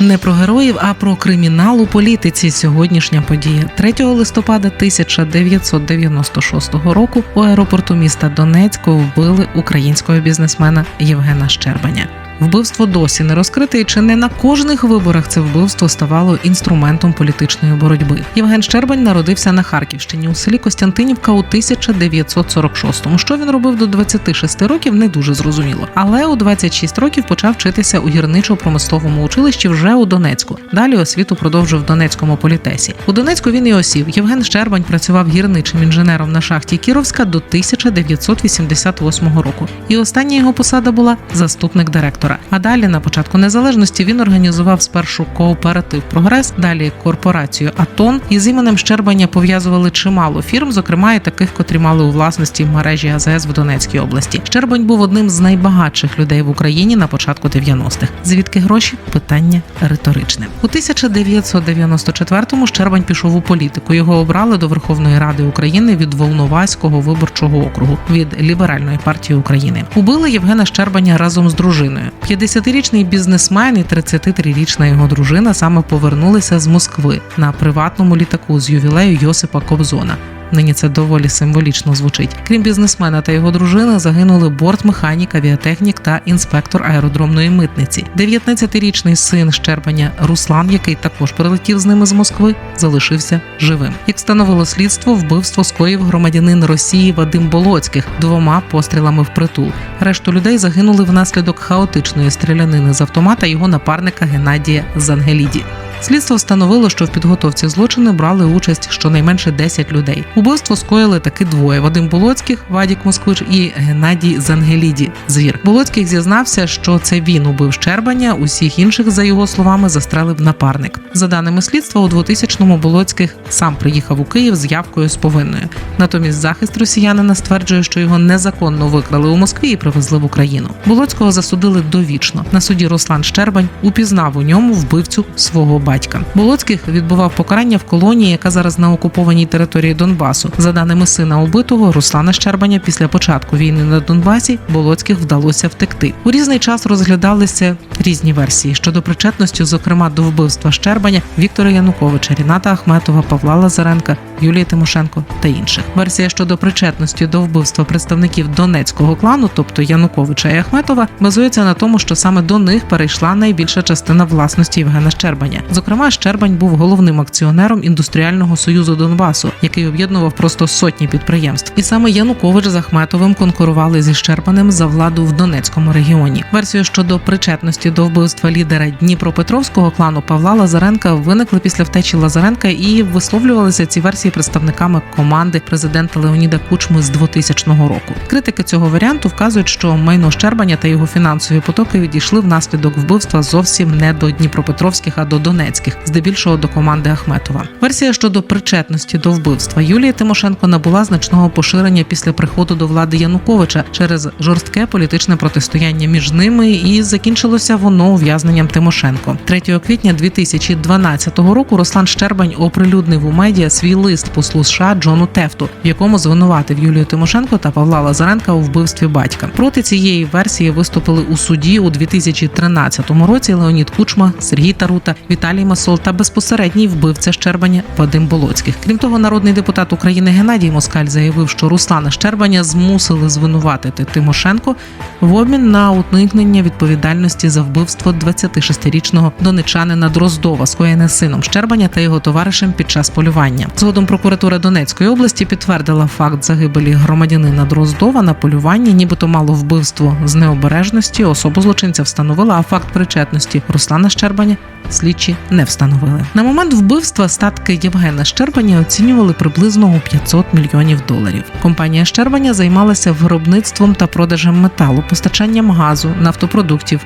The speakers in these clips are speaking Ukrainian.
Не про героїв, а про кримінал у політиці. Сьогоднішня подія 3 листопада 1996 року у аеропорту міста Донецьку вбили українського бізнесмена Євгена Щербаня. Вбивство досі не розкрите, і чи не на кожних виборах це вбивство ставало інструментом політичної боротьби. Євген Щербань народився на Харківщині у селі Костянтинівка у 1946-му. Що він робив до 26 років, не дуже зрозуміло. Але у 26 років почав вчитися у гірничо-промисловому училищі вже у Донецьку. Далі освіту продовжив в Донецькому політесі. У Донецьку він і осів. Євген Щербань працював гірничим інженером на шахті Кіровська до 1988 року. І остання його посада була заступник директора. А далі, на початку незалежності, він організував спершу кооператив Прогрес, далі корпорацію Атон. І з іменем Щербаня пов'язували чимало фірм, зокрема і таких, котрі мали у власності мережі АЗС в Донецькій області. Щербань був одним з найбагатших людей в Україні на початку 90-х. Звідки гроші? Питання риторичне. У 1994-му Щербань пішов у політику. Його обрали до Верховної Ради України від Волноваського виборчого округу від ліберальної партії України. Убили Євгена Щербаня разом з дружиною. 50-річний бізнесмен і 33-річна його дружина саме повернулися з Москви на приватному літаку з ювілею Йосипа Кобзона. Нині це доволі символічно звучить. Крім бізнесмена та його дружини, загинули бортмеханік, авіатехнік та інспектор аеродромної митниці. 19-річний син Щербаня Руслан, який також прилетів з ними з Москви, залишився живим. Як встановило слідство, вбивство скоїв громадянин Росії Вадим Болоцьких двома пострілами в притул. Решту людей загинули внаслідок хаотичної стрілянини з автомата його напарника Геннадія Зангеліді. Слідство встановило, що в підготовці злочину брали участь щонайменше 10 людей. Убивство скоїли таки двоє: Вадим Болоцьких, Вадік Москвич і Геннадій Зангеліді. Звір Болоцьких зізнався, що це він убив Щербаня. Усіх інших, за його словами, застрелив напарник. За даними слідства, у 2000-му Болоцьких сам приїхав у Київ з явкою з повинною. Натомість захист росіянина стверджує, що його незаконно викрали у Москві і привезли в Україну. Болоцького засудили довічно. На суді Руслан Щербань упізнав у ньому вбивцю свого батька. Болоцьких відбував покарання в колонії, яка зараз на окупованій території Донбасу. За даними сина убитого Руслана Щербаня, після початку війни на Донбасі Болоцьких вдалося втекти. У різний час розглядалися різні версії щодо причетності, зокрема до вбивства Щербаня Віктора Януковича, Ріната Ахметова, Павла Лазаренка, Юлії Тимошенко та інших. Версія щодо причетності до вбивства представників донецького клану, тобто Януковича і Ахметова, базується на тому, що саме до них перейшла найбільша частина власності Євгена Щербаня. Зокрема, Щербань був головним акціонером індустріального союзу Донбасу, який об'єднував просто сотні підприємств. І саме Янукович з Ахметовим конкурували зі Щербаним за владу в Донецькому регіоні. Версію щодо причетності до вбивства лідера Дніпропетровського клану Павла Лазаренка виникли після втечі Лазаренка і висловлювалися ці версії представниками команди президента Леоніда Кучми з 2000 року. Критики цього варіанту вказують, що майно Щербаня та його фінансові потоки відійшли внаслідок вбивства зовсім не до Дніпропетровських, а до Донецьких, здебільшого до команди Ахметова. Версія щодо причетності до вбивства Юлії Тимошенко набула значного поширення після приходу до влади Януковича через жорстке політичне протистояння між ними, і закінчилося воно ув'язненням Тимошенко. 3 квітня 2012 року Руслан Щербань оприлюднив у медіа свій лист послу США Джону Тефту, в якому звинуватив Юлію Тимошенко та Павла Лазаренка у вбивстві батька. Проти цієї версії виступили у суді у 2013 році Леонід Кучма, Сергій Тарута, Віталій Масол та безпосередній вбивця Щербаня Вадим Болоцьких. Крім того, народний депутат України Геннадій Москаль заявив, що Руслана Щербаня змусили звинуватити Тимошенко в обмін на уникнення відповідальності за вбивство 26-річного донечанина Дроздова, скоєне сином Щербаня та його товаришем під час полювання. Згодом прокуратура Донецької області підтвердила факт загибелі громадянина Дроздова на полюванні, нібито мало вбивство з необережності. Особу злочинця встановила, а факт причетності Руслана Щербаня слідчі не встановили. На момент вбивства статки Євгена Щербаня оцінювали приблизно у 500 мільйонів доларів. Компанія Щербаня займалася виробництвом та продажем металу, постачанням газу, нафтопродуктів,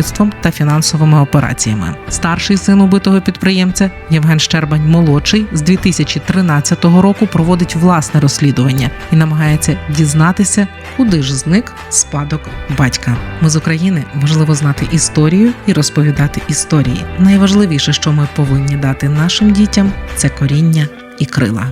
будівництвом та фінансовими операціями. Старший син убитого підприємця Євген Щербань молодший з 2013 року проводить власне розслідування і намагається дізнатися, куди ж зник спадок батька. Ми з України важливо знати історію і розповідати історії. Найважливіше, що ми повинні дати нашим дітям, це коріння і крила.